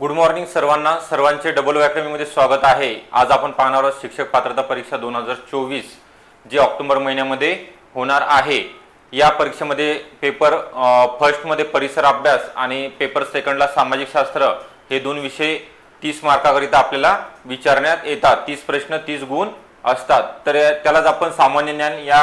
Good morning सर्वांना. सर्वांचे double अकॅडमीमध्ये स्वागत आहे. आज आपण पाहणार आहोत शिक्षक पात्रता परीक्षा दोन हजार चोवीस जी ऑक्टोबर महिन्यामध्ये होणार आहे. या परीक्षेमध्ये पेपर फर्स्टमध्ये परिसर अभ्यास आणि पेपर सेकंडला सामाजिक शास्त्र हे दोन विषय तीस मार्काकरिता आपल्याला विचारण्यात येतात. तीस प्रश्न तीस गुण असतात. तर त्यालाच आपण सामान्य ज्ञान या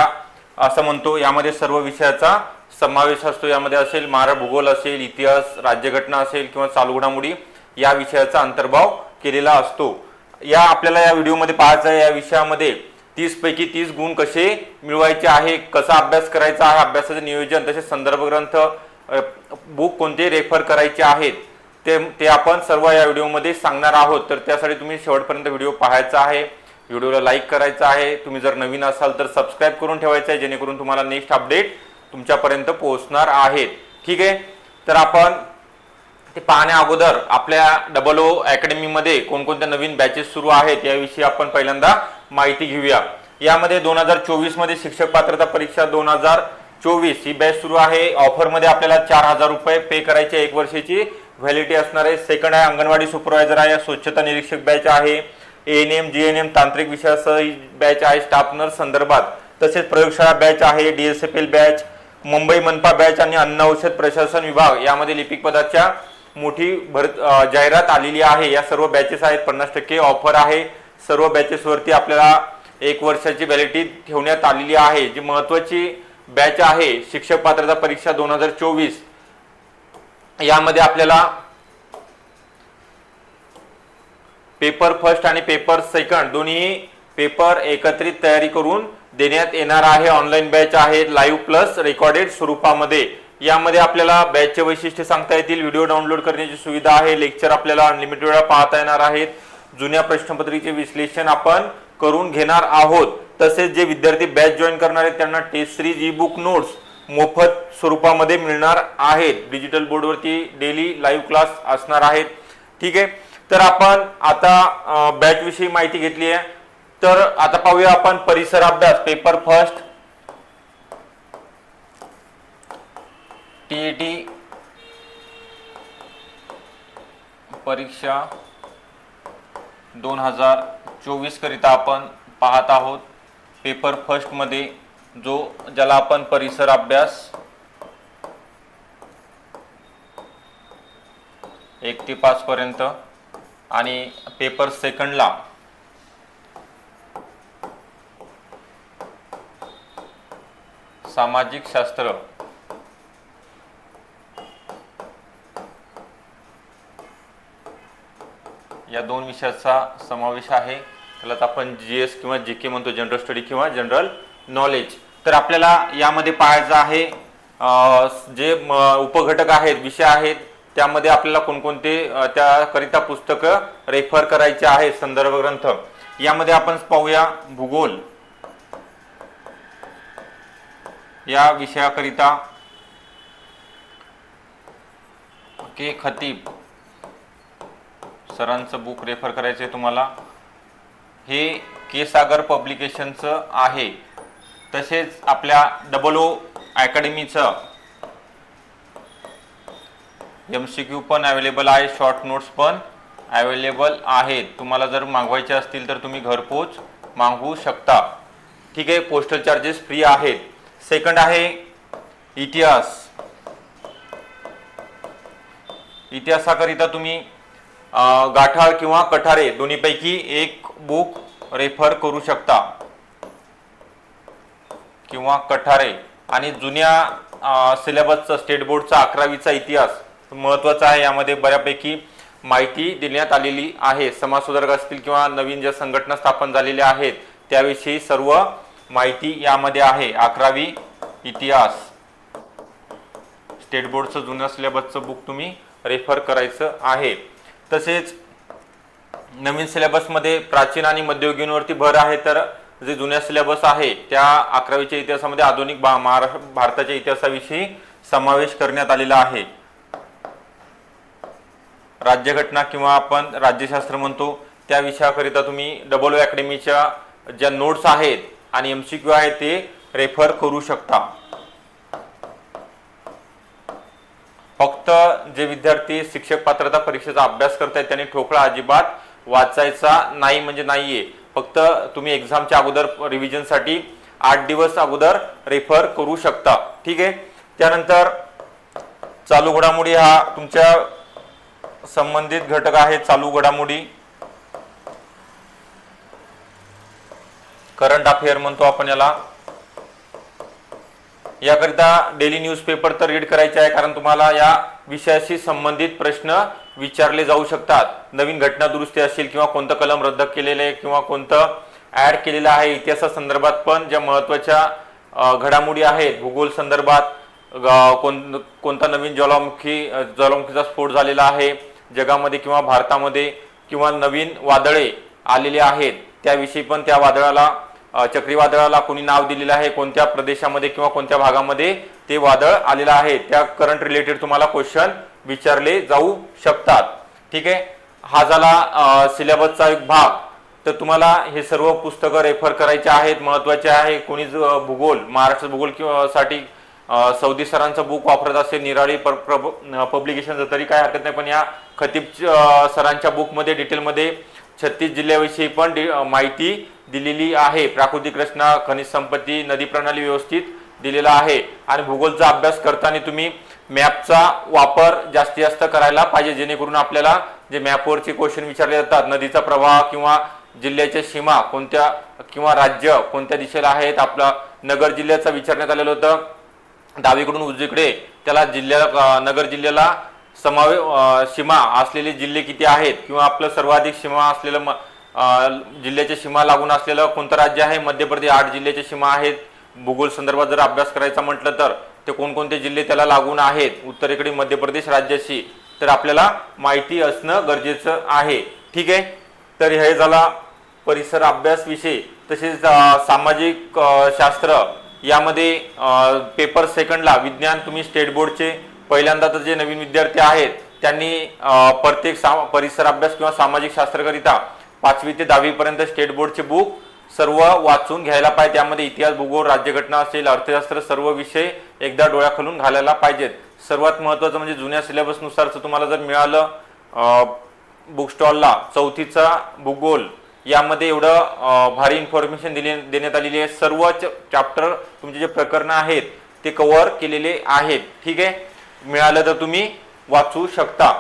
असं म्हणतो. यामध्ये सर्व विषयाचा समावेश असतो. यामध्ये असेल महाराष्ट्र भूगोल असेल इतिहास राज्यघटना असेल किंवा चालू घडामोडी या विषयाचा अंतर्भाव केलेला असतो. या आपल्याला या व्हिडिओमध्ये पाहायचं आहे या विषयामध्ये तीस पैकी तीस गुण कसे मिळवायचे आहे कसा अभ्यास करायचा आहे अभ्यासाचे नियोजन तसेच संदर्भ ग्रंथ बुक कोणते रेफर करायचे आहेत ते ते आपण सर्व या व्हिडिओमध्ये सांगणार आहोत. तर त्यासाठी तुम्ही शेवटपर्यंत व्हिडिओ पाहायचा आहे. व्हिडिओला लाईक करायचा आहे. तुम्ही जर नवीन असाल तर सबस्क्राईब करून ठेवायचं आहे जेणेकरून तुम्हाला नेक्स्ट अपडेट तुमच्यापर्यंत पोहोचणार आहेत ठीक आहे? तर आपण ते पाहण्या अगोदर आपल्या डबल ओ अकॅडमीमध्ये कोणकोणत्या नवीन बॅचेस सुरू आहेत याविषयी आपण पहिल्यांदा माहिती घेऊया. यामध्ये दोन हजार चोवीसमध्ये शिक्षक पात्रता परीक्षा दोन हजार चोवीस ही बॅच सुरू आहे. ऑफरमध्ये आपल्याला चार हजार रुपये पे करायचे एक वर्षाची व्हॅलिडिटी असणार आहे. सेकंड आहे अंगणवाडी सुपरवायझर आहे. स्वच्छता निरीक्षक बॅच आहे. N M G N M तांत्रिक विषयासह ही बॅच आहे. स्टाफ नर्स संदर्भात. तसेच प्रयोगशाळा बॅच आहे. डीएसएफएल बॅच मुंबई मनपा बॅच आणि अन्न औषध प्रशासन विभाग यामध्ये लिपिक पदाच्या मोठी भर जाहिरात आलेली आहे. या सर्व बॅचेस आहेत. पन्नास टक्के ऑफर आहे. सर्व बॅचेसवरती आपल्याला एक वर्षाची व्हॅलिडिटी ठेवण्यात आलेली आहे. जी महत्वाची बॅच आहे शिक्षक पात्रता परीक्षा दोन हजार चोवीस. यामध्ये आपल्याला पेपर फर्स्ट आणि पेपर सेकंड दोन्ही पेपर एकत्रित तयारी करून देण्यात येणार आहे. ऑनलाईन बॅच आहे लाईव्ह प्लस रेकॉर्डेड स्वरूपामध्ये. यामध्ये आपल्याला बॅचचे वैशिष्ट्य सांगता येतील. व्हिडिओ डाउनलोड करण्याची सुविधा आहे. लेक्चर आपल्याला अनलिमिटेड वेळा पाहता येणार आहेत. जुन्या प्रश्नपत्रिकेचे विश्लेषण आपण करून घेणार आहोत. तसेच जे विद्यार्थी बॅच जॉईन करणार आहेत त्यांना test series E book notes मोफत स्वरूपामध्ये मिळणार आहेत. डिजिटल बोर्डवरती डेली लाईव्ह क्लास असणार आहेत. ठीक आहे? तर आपण आता बॅच विषयी माहिती घेतली आहे. तर आता पाहूया आपण परिसर अभ्यास. पेपर फर्स्ट टीईटी परीक्षा दोन हजार चोवीस करिता आपण पाहत आहोत. पेपर फर्स्टमध्ये जो ज्याला आपण परिसर अभ्यास एक ते पाचपर्यंत आणि पेपर सेकंडला सामाजिक शास्त्र या दोन विषयाचा समावेश आहे. त्यालाच आपण जी एस किंवा जी के म्हणतो जनरल स्टडी किंवा जनरल नॉलेज तर आपल्याला यामध्ये पाहायचं आहे जे उपघटक आहेत विषय आहेत त्यामध्ये आपल्याला कोणकोणते त्याकरिता पुस्तकं रेफर करायचे आहे संदर्भ ग्रंथ. यामध्ये आपण पाहूया भूगोल. या विषयाकरिता. के खतीब. सरांचं बुक रेफर करायचं आहे तुम्हाला. हे के सागर पब्लिकेशनचं आहे. तसेच आपल्या डबल ओ अकॅडमीचं एम सी क्यू पण अवेलेबल आहे शॉर्ट नोट्स पण अवेलेबल आहेत. तुम्हाला जर मागवायचे असतील तर तुम्ही घरपोच मागवू शकता. ठीक आहे पोस्टल चार्जेस फ्री आहेत. सेकंड आहे इतिहास. इतिहासाकरिता तुम्ही गाठाळ किंवा कठारे दोन्हीपैकी एक बुक रेफर करू शकता. किंवा कठारे. आणि जुन्या सिलेबसचा स्टेट बोर्डचा अकरावीचा इतिहास महत्त्वाचा आहे. यामध्ये बऱ्यापैकी माहिती देण्यात आलेली आहे. समाजसुधारक असतील किंवा नवीन ज्या संघटना स्थापन झालेल्या आहेत त्याविषयी सर्व माहिती यामध्ये आहे. अकरावी इतिहास. स्टेट बोर्डचं जुन्या सिलेबसचं बुक तुम्ही रेफर करायचं आहे. तसेच नवीन सिलेबसमध्ये प्राचीन आणि मध्ययुगीनवरती भर आहे तर जे जुन्या सिलेबस आहे त्या अकरावीच्या इतिहासामध्ये आधुनिक भा- महाराष्ट्र भारताच्या इतिहासाविषयी समावेश करण्यात आलेला आहे. राज्यघटना किंवा आपण राज्यशास्त्र म्हणतो त्या विषयाकरिता तुम्ही डबल अकॅडमीच्या ज्या नोट्स आहेत आणि एम सी क्यू आहेत ते रेफर करू शकता. फक्त जे विद्यार्थी शिक्षक पात्रता परीक्षेचा अभ्यास करतायत त्यांनी ठोकळा अजिबात वाचायचा नाही म्हणजे नाहीये. फक्त तुम्ही एक्झामच्या अगोदर रिव्हिजनसाठी आठ दिवस अगोदर रेफर करू शकता. ठीक आहे? त्यानंतर चालू घडामोडी हा तुमच्या संबंधित घटक आहे चालू घडामोडी. करंट अफेअर म्हणतो आपण याला. याकरिता डेली न्यूजपेपर तर रीड करायचे आहे कारण तुम्हाला या विषयाशी संबंधित प्रश्न विचारले जाऊ शकतात. नवीन घटना दुरुस्ती असेल किंवा कोणतं कलम रद्द केलेले आहे किंवा कोणतं ऍड केलेलं आहे इतिहासा संदर्भात पण ज्या महत्त्वाच्या घडामोडी आहेत भूगोल संदर्भात ग- कोण कोणता नवीन ज्वालामुखी ज्वालामुखीचा स्फोट झालेला आहे जगामध्ये किंवा भारतामध्ये किंवा नवीन वादळे आलेले आहेत त्याविषयी पण त्या वादळाला चक्रीवादळाला कोणी नाव दिलेलं आहे कोणत्या प्रदेशामध्ये किंवा कोणत्या भागामध्ये ते वादळ आलेलं आहे त्या करंट रिलेटेड तुम्हाला क्वेश्चन विचारले जाऊ शकतात. ठीक आहे? हा झाला सिलेबसचा एक भाग. तर तुम्हाला हे सर्व पुस्तकं रेफर करायचे आहेत महत्त्वाचे आहे. कोणी ज- भूगोल महाराष्ट्र भूगोल किंवा साठी सौदी सरांचं बुक वापरत असेल निराळी पब्लिकेशन तरी काय हरकत नाही पण या खतीब सरांच्या बुकमध्ये डिटेलमध्ये छत्तीस जिल्ह्याविषयी पण डि- माहिती दिलेली आहे. प्राकृतिक रचना खनिज संपत्ती नदी प्रणाली व्यवस्थित दिलेला आहे. आणि भूगोलचा अभ्यास करताना तुम्ही मॅपचा वापर जास्तीत जास्त करायला पाहिजे जेणेकरून आपल्याला जे मॅपवरचे क्वेश्चन विचारले जातात नदीचा प्रवाह किंवा जिल्ह्याच्या सीमा कोणत्या किंवा राज्य कोणत्या दिशेला आहेत आपला नगर जिल्ह्याचा विचारण्यात आलेलं होतं. डावीकडून उजवीकडे त्याला जिल्ह्या नगर जिल्ह्याला समावे सीमा असलेले जिल्हे किती आहेत? किंवा आपलं सर्वाधिक सीमा असलेलं म- जिल्ह्याच्या सीमा लागून असलेलं कोणतं राज्य आहे? मध्य प्रदेश आठ जिल्ह्याच्या सीमा आहेत. भूगोल संदर्भात जर अभ्यास करायचा म्हटलं तर ते कोणकोणते जिल्हे त्याला लागून आहेत? उत्तरेकडे मध्य प्रदेश राज्याशी तर आपल्याला माहिती असणं गरजेचं आहे. ठीक आहे? तर हे झाला परिसर अभ्यास विषय. तसेच सामाजिक शास्त्र यामध्ये पेपर सेकंडला विज्ञान तुम्ही स्टेट बोर्डचे पहिल्यांदा तर जे नवीन विद्यार्थी आहेत त्यांनी प्रत्येक सा परिसर अभ्यास किंवा सामाजिक शास्त्रकरिता पाचवी ते दहावीपर्यंत स्टेट बोर्डचे बुक सर्व वाचून घ्यायला पाहिजे. त्यामध्ये इतिहास भूगोल राज्यघटना असेल अर्थशास्त्र सर्व विषय एकदा डोळ्याखालून घालायला पाहिजेत. सर्वात महत्त्वाचं म्हणजे जुन्या सिलेबसनुसारचं तुम्हाला जर मिळालं बुक स्टॉलला चौथीचा भूगोल यामध्ये एवढं भारी इन्फॉर्मेशन दिले देण्यात आलेली आहे. सर्व चॅप्टर तुमचे जे प्रकरणं आहेत ते कव्हर केलेले आहेत. ठीक आहे? मिळालं तर तुम्ही वाचू शकता.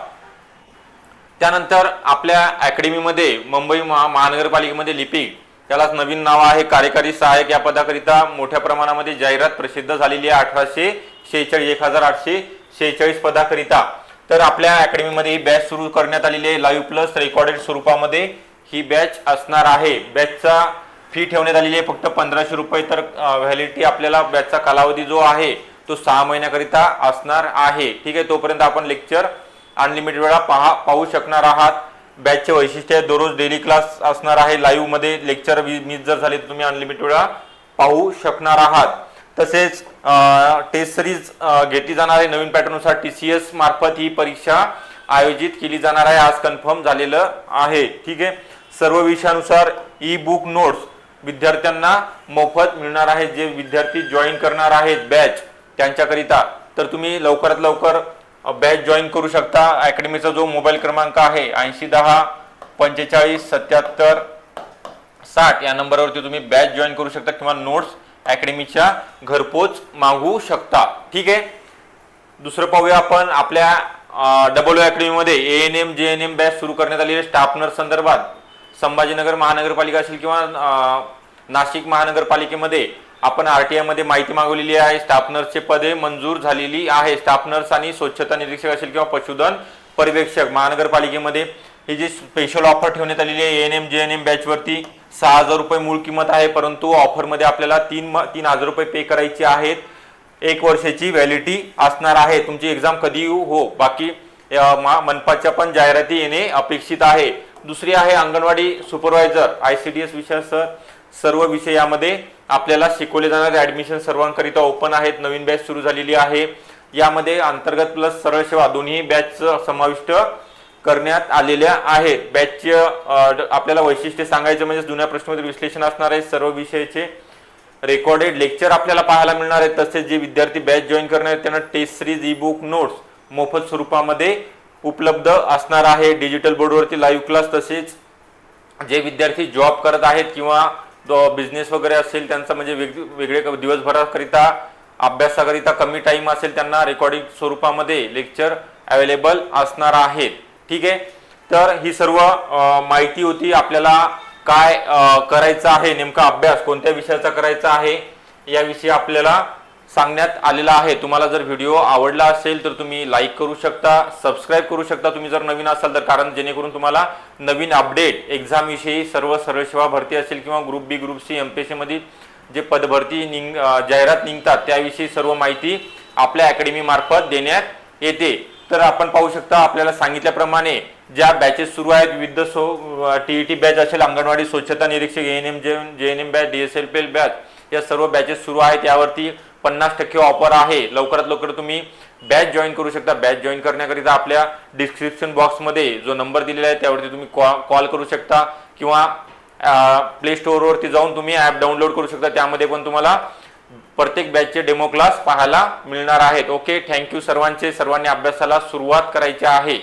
त्यानंतर आपल्या अकॅडमीमध्ये मुंबई महा महानगरपालिकेमध्ये लिपिक त्यालाच नवीन नाव आहे कार्यकारी सहाय्यक या पदाकरिता मोठ्या प्रमाणामध्ये जाहिरात प्रसिद्ध झालेली आहे अठराशे शेहेचाळीस एक हजार आठशे शेहेचाळीस पदाकरिता. तर आपल्या अकॅडमीमध्ये ही बॅच सुरू करण्यात आलेली आहे. लाईव्ह प्लस रेकॉर्डेड स्वरूपामध्ये ही बॅच असणार आहे. बॅचचा फी ठेवण्यात आलेली आहे फक्त पंधराशे रुपये. तर व्हॅलिडिटी आपल्याला बॅचचा कालावधी जो आहे तो सहा महिन्याकरिता असणार आहे. ठीक आहे तोपर्यंत आपण लेक्चर अनलिमिटेड वेळा पहा पाहू शकणार आहात. बॅचचे वैशिष्ट्य आहे दररोज डेली क्लास असणार आहे. लाईव्हमध्ये लेक्चर मिस जर झाले तर तुम्ही अनलिमिटेड वेळा पाहू शकणार आहात. तसेच टेस्ट सिरीज घेतली जाणार आहे. नवीन पॅटर्ननुसार टी सी एस मार्फत ही परीक्षा आयोजित केली जाणार आहे. आज कन्फर्म झालेलं आहे. ठीक आहे? सर्व विषयानुसार ई बुक नोट्स विद्यार्थ्यांना मोफत मिळणार आहे. जे विद्यार्थी जॉईन करणार आहेत बॅच त्यांच्याकरिता. तर तुम्ही लवकरात लवकर बॅच जॉईन करू शकता. अकॅडमीचा जो मोबाईल क्रमांक आहे ऐंशी दहा पंचेचाळीस सत्याहत्तर साठ या नंबरवरती तुम्ही बॅच जॉईन करू शकता किंवा नोट्स अकॅडमीच्या घरपोच मागवू शकता. ठीक आहे? दुसरं पाहूया आपण आपल्या double अकॅडमीमध्ये A N M J N M batch सुरू करण्यात आलेली आहे. स्टाफ नर्स संदर्भात संभाजीनगर महानगरपालिका असेल किंवा नाशिक महानगरपालिकेमध्ये आपण आर टी आयमध्ये माहिती मागवलेली आहे. स्टाफ नर्सचे पदे मंजूर झालेली आहे. स्टाफ नर्स आणि स्वच्छता निरीक्षक असेल किंवा पशुधन पर्यवेक्षक महानगरपालिकेमध्ये ही जी स्पेशल ऑफर ठेवण्यात आलेली आहे N M J N M बॅचवरती सहा हजार रुपये मूळ किंमत आहे परंतु ऑफरमध्ये आपल्याला तीन म- तीन हजार रुपये पे करायचे आहेत. एक वर्षाची व्हॅलिडिटी असणार आहे. तुमची एक्झाम कधी हो. बाकी मनपाच्या पण जाहिराती येणे अपेक्षित आहे. दुसरी आहे Anganwadi supervisor I C D S विषयासह सर्व विषय यामध्ये आपल्याला शिकवले जाणारे ऍडमिशन सर्वांकरिता ओपन आहेत. नवीन बॅच सुरू झालेली आहे. यामध्ये अंतर्गत प्लस सरळ सेवा दोन्ही बॅच समाविष्ट करण्यात आलेल्या आहेत. बॅचचे आपल्याला वैशिष्ट्य सांगायचं म्हणजे जुन्या प्रश्नोत्तर विश्लेषण असणार आहे. सर्व विषयाचे रेकॉर्डेड लेक्चर आपल्याला पाहायला मिळणार आहेत. तसेच जे विद्यार्थी बॅच जॉईन करणार आहेत त्यांना test series E book notes मोफत स्वरूपामध्ये उपलब्ध असणार आहे. डिजिटल बोर्डवरती लाईव्ह क्लास तसेच जे विद्यार्थी जॉब करत आहेत किंवा बिझनेस वगैरे असेल त्यांचा म्हणजे वेग वेगळे दिवसभराकरिता अभ्यासाकरिता कमी टाइम असेल त्यांना रेकॉर्डिंग स्वरूपामध्ये लेक्चर अवेलेबल असणार आहेत. ठीक आहे? तर ही सर्व माहिती होती आपल्याला काय करायचं आहे नेमका अभ्यास कोणत्या विषयाचा करायचा आहे याविषयी आपल्याला सांगण्यात आलेला आहे. तुम्हाला जर व्हिडिओ आवडला असेल तर तुम्ही लाईक करू शकता सबस्क्राईब करू शकता. तुम्ही जर नवीन असाल तर कारण जेणेकरून तुम्हाला नवीन अपडेट एक्झामविषयी सर्व सर्व सेवा भरती असेल किंवा group B group C M P एसमध्ये जे पदभरती निघ जाहिरात निघतात त्याविषयी सर्व माहिती आपल्या अकॅडमीमार्फत देण्यात येते. तर आपण पाहू शकता आपल्याला सांगितल्याप्रमाणे ज्या बॅचेस सुरू आहेत विविध सो टीईटी बॅच असेल अंगणवाडी स्वच्छता निरीक्षक N M J J N M batch D S L P L batch या सर्व बॅचेस सुरू आहेत. यावरती पन्नास टक्के ऑफर आहे. लवकरात लवकर तुम्ही बॅच जॉईन करू शकता. बॅच जॉईन करण्याकरिता आपल्या डिस्क्रिप्शन बॉक्समध्ये जो नंबर दिलेला आहे त्यावरती तुम्ही कॉ कॉल करू शकता किंवा प्ले स्टोअरवरती जाऊन तुम्ही ॲप डाउनलोड करू शकता. त्यामध्ये पण तुम्हाला प्रत्येक बॅचचे डेमो क्लास पाहायला मिळणार आहेत. ओके थँक्यू सर्वांचे. सर्वांनी अभ्यासाला सुरुवात करायची आहे.